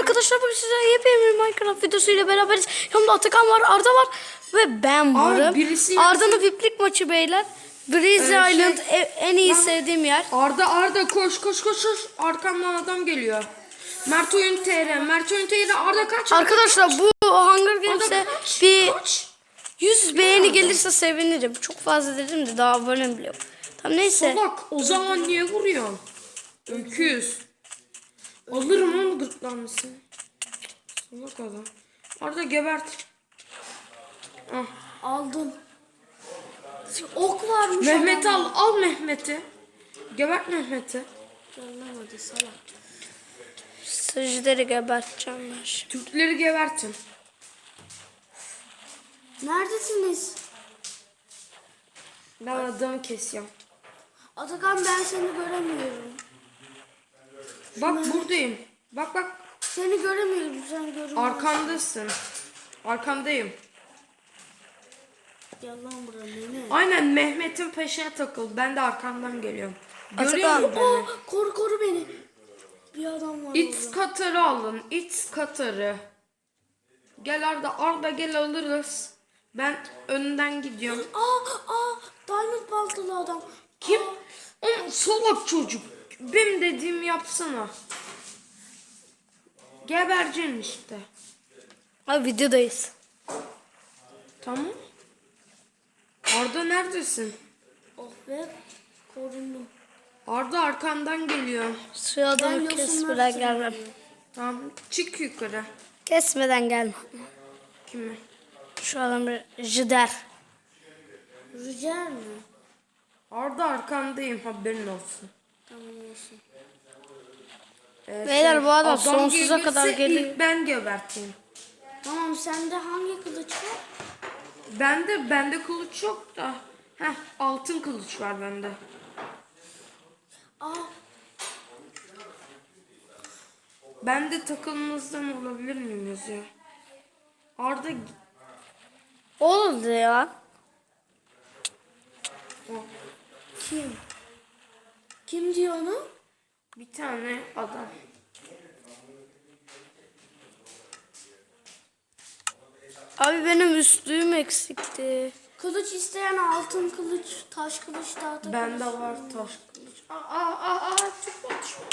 Arkadaşlar bugün size yepyeni bir Minecraft videosuyla beraberiz. Yanımda Atakan var, Arda var ve ben varım. birisi Arda'nın viplik maçı beyler. Breezy şey- Island e- en iyi sevdiğim yer. Arda Arda koş koş koş koş. Arkamdan adam geliyor. Mert Oyun TR. Mert Oyun TR. Arda kaç. Arkadaşlar bu Hunger Games'e kaç. bir Kaç. 100 beğeni gelirse sevinirim. Çok fazla dedim de daha abonem bile yok. Tamam neyse. Bak o zaman niye vuruyorsun? Öküz. Alırım onu gırtlağını Salak adam. Arda gebert. Ah. Aldım. Ok varmış. Mehmet al. Al Mehmet'i. Gebert Mehmet'i. Anlamadı salak. Sıcıları geberteceğim ben şimdi. Türkleri gebertin. Neredesiniz? Ben adamı kesiyorum. Atakan ben seni göremiyorum. Bak buradayım. Bak bak. Seni göremiyorum sen görüyorsun. Arkandasın. Arkandayım. Yalan bura ne? Aynen Mehmet'in peşine takıl. Ben de arkandan geliyorum. Görüyor musun Aa, koru koru beni. Bir adam var X orada. Katar'ı alın. X Katar'ı. Gel Arda. Arda gel alırız. Ben önden gidiyorum. Aa aa diamond baltalı adam. Kim? Aa, O salak çocuk. Benim dediğimi yapsana. Gebereceksin işte. Abi videodayız. Tamam. Arda neredesin? oh be korundum. Arda arkandan geliyor. Şu adamı kesmeden gelmem. Tamam. Çık yukarı. Kesmeden gelmem. Kimi? Şu adamı jıder. Rüzgar mı? Arda arkandayım haberin olsun. Tamam olsun. Ee, Beyler, bu adam sonsuza kadar geliyor. ilk ben geberteyim. Tamam sende hangi kılıç var? Bende bende kılıç yok da. Heh altın kılıç var bende. Aa Bende takılmanızdan olabilir miyim yazıyor. Arda Oldu ya. o, kim? Kim diyor onu? bir tane adam. Abi benim üstlüğüm eksikti. Kılıç isteyen altın kılıç, taş kılıç dağıtabilir. Bende var taş kılıç. Aa aa aa, aa çıkma çıkma.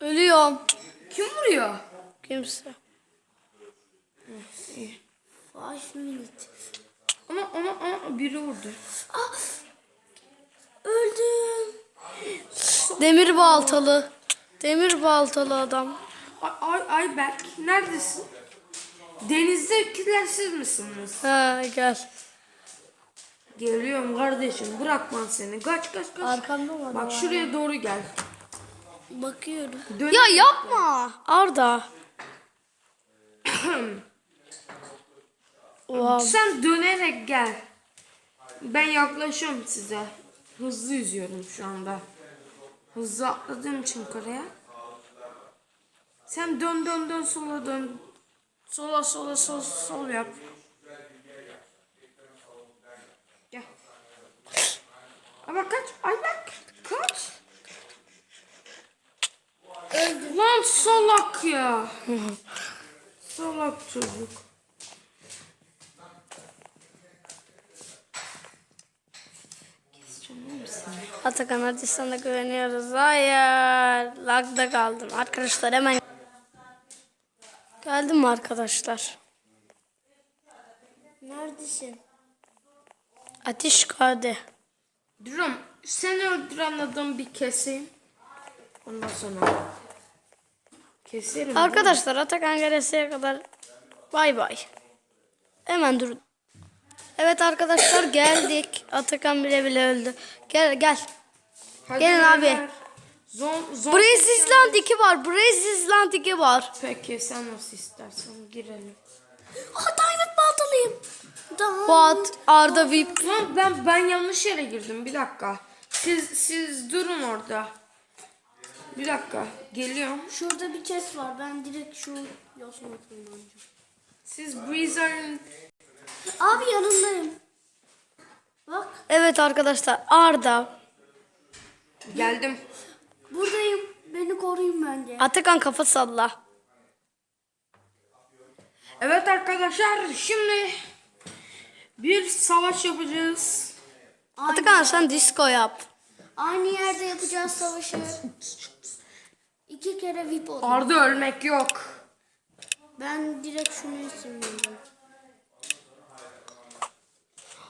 Ölüyorum. Kim vuruyor? Kimse. Five minute. Ona ona ona biri vurdu. Ah! Demir baltalı. Demir baltalı adam. Ay, ay Ayberk neredesin? Denizdekiler siz misiniz? Ha gel. Geliyorum kardeşim bırakmam seni. Kaç kaç kaç. Arkamda adam Bak şuraya doğru gel. Bakıyorum. Dön. Ya yapma. Arda. wow. Sen dönerek gel. Ben yaklaşıyorum size. Hızlı yüzüyorum şu anda. Hızlı atladığım için karaya. Sen dön dön dön sola dön. Sola sola sol sol yap. Gel. Ama kaç. Ay bak. Kaç. Lan salak ya. salak çocuk. Keseceğim değil mi seni? Atakan hadi sana güveniyoruz. Hayır. Lagda kaldım. Arkadaşlar hemen. Geldim mi arkadaşlar? Neredesin? Ateş kade. Durum, seni öldüren adamı bir keseyim. Ondan sonra keserim. Arkadaşlar Atakan gelesiye kadar bay bay. Hemen durun. Evet arkadaşlar geldik. Atakan bile bile öldü. Gel gel. Gelin abi. Zon, Island 2 var. Brace Island 2 var. Peki sen nasıl istersen girelim. Aa diamond baltalıyım. Fuat, Arda VIP. Lan ben ben yanlış yere girdim. Bir dakika. Siz siz durun orada. Bir dakika. Geliyorum. Şurada bir chest var. Ben direkt şu yosma kullanacağım. Siz Breezer'ın Abi yanındayım. Bak Evet arkadaşlar Arda. Geldim. buradayım. Beni koru. doğruyum bence. Atakan kafa salla. Evet arkadaşlar şimdi bir savaş yapacağız. Atakan sen disco yap. Aynı yerde yapacağız savaşı. İki kere VIP oldu. Arda ölmek yok. Ben direkt şunu isimlendim.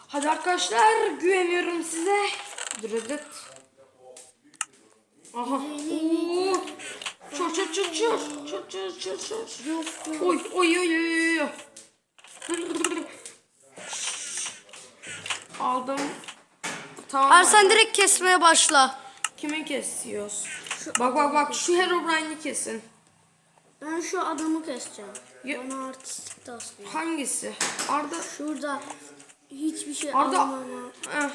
Hadi arkadaşlar güveniyorum size. Dırıdıt. Aha. Oo. Çor çor çor çor. Çor çor çor çor. Oy oy oy oy oy. Aldım. Tamam. Ar sen direkt kesmeye başla. Kimi kesiyoruz? Bak bak bak şu Herobrine'i kesin. Ben şu adamı keseceğim. Ya- Bana artistik taslıyor. Hangisi? Arda. Şurada hiçbir şey Arda. anlamama. Eh.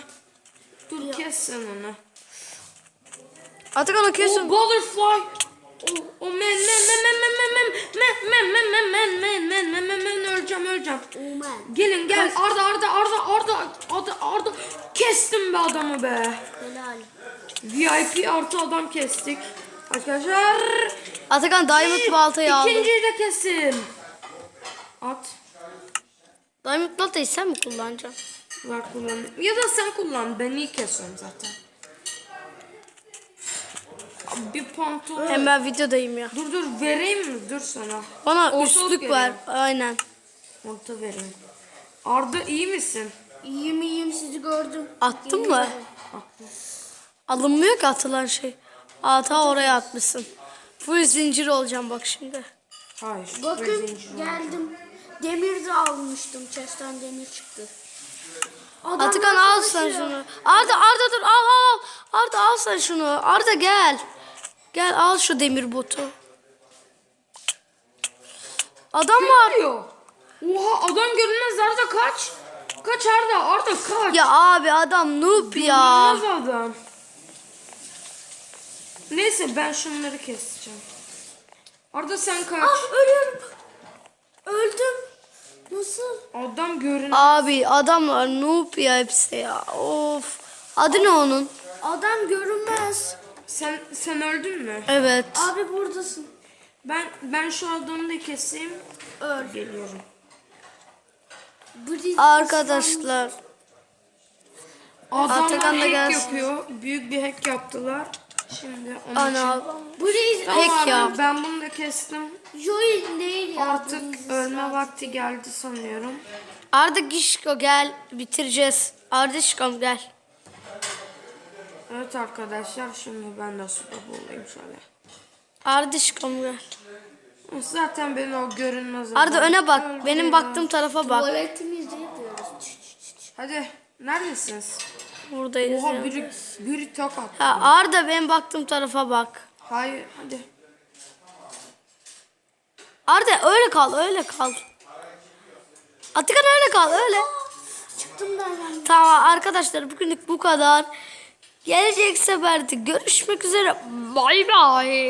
Dur kes sen onu. Atakan o Oh, kesin. butterfly. Oh, oh men men men men men men men men men men men men men men men men öleceğim öleceğim. Gelin gel Arda Arda Arda Arda Arda Arda kestim be adamı be. Helal. VIP artı adam kestik. Arkadaşlar. Atakan diamond baltayı aldı. İkinciyi de kesin. At. Diamond baltayı sen mi kullanacaksın? Ver kullan. Ya da sen kullan. Ben iyi kesiyorum zaten. Bir pantolon. Hem ben videodayım ya. Dur dur vereyim mi? Dur sana. Bana Ortalık üstlük veriyorum. ver. Aynen. Orta vereyim. Arda iyi misin? İyiyim iyiyim sizi gördüm. Attın mı? Alınmıyor ki atılan şey. Ata oraya atmışsın. Full zincir olacağım bak şimdi. Hayır. Bakın var. geldim. Demir de almıştım. Chest'ten demir çıktı. Adamlar Atakan al sen savaşıyor. şunu. Arda Arda dur al al al. Arda al sen şunu. Arda gel. Gel al şu demir botu. Adam var. Diyor. Oha adam görünmez Arda kaç. Kaç Arda Arda kaç. Ya abi adam noob ya. Görünmez adam. Neyse ben şunları keseceğim. Arda sen kaç. Ah ölüyorum. Öldüm. Nasıl? Adam görünmez. Abi adamlar noob ya hepsi ya. Of. Adı ne onun? Adam görünmez. Sen sen öldün mü? Evet. Abi buradasın. Ben ben şu adamı da keseyim. Öl. Geliyorum. Arkadaşlar. Adamlar Atakan da hack gelsin. yapıyor. Büyük bir hack yaptılar. Şimdi onun için. Ana. Blitz Tamam Hack abi, ya. Ben bunu da kestim. Joey değil ya. Artık ölme vakti geldi sanıyorum. Arda Gişko gel bitireceğiz. Arda Şikom gel. Evet arkadaşlar şimdi ben de suda bulayım şöyle. Arda Şikom gel. Zaten beni o görünmez. Arda öne bak. öldü Benim ya. baktığım tarafa bak. Tuvaletimizde yapıyoruz. Hadi neredesiniz? Buradayız. Oha ya. biri, biri tok attı. Ya Arda benim baktığım tarafa bak. Hayır hadi. Arda öyle kal, öyle kal. Atakan öyle kal, öyle. Çıktım ben ben. Tamam arkadaşlar bugünlük bu kadar. Gelecek seferde görüşmek üzere. Bay bay.